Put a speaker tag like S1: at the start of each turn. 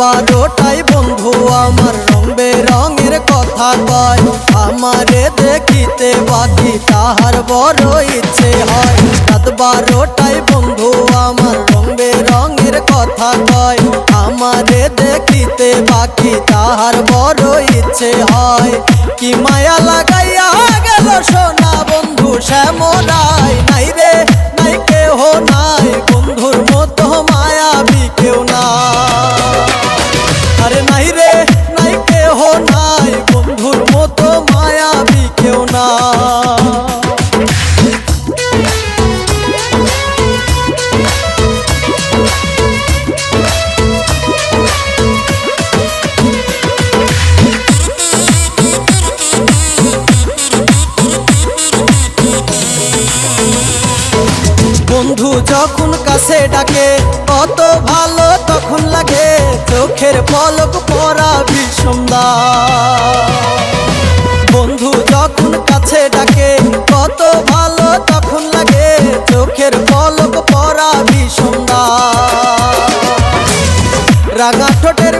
S1: বারোটাই বন্ধু, আমার রং বেরঙের কথা কয়। আমারে দেখিতে বাকি তাহার বড় ইচ্ছে হয়। রাত বারোটাই বন্ধু, আমার রং বেরঙের কথা কয়। আমারে দেখিতে বাকি তাহার বড় ইচ্ছে হয়। কি মায়া লাগাইয়া গেল সোনা বন্ধু শ্যামরাই নাই রে, নাই কেহ নাই। বন্ধু যখন কাছে ডাকে কত ভালো তখন লাগে চোখের পলক পরা কত ভালো তখন লাগে চোখের পলক পরা বিষন্দা রাগা ঠোঁটের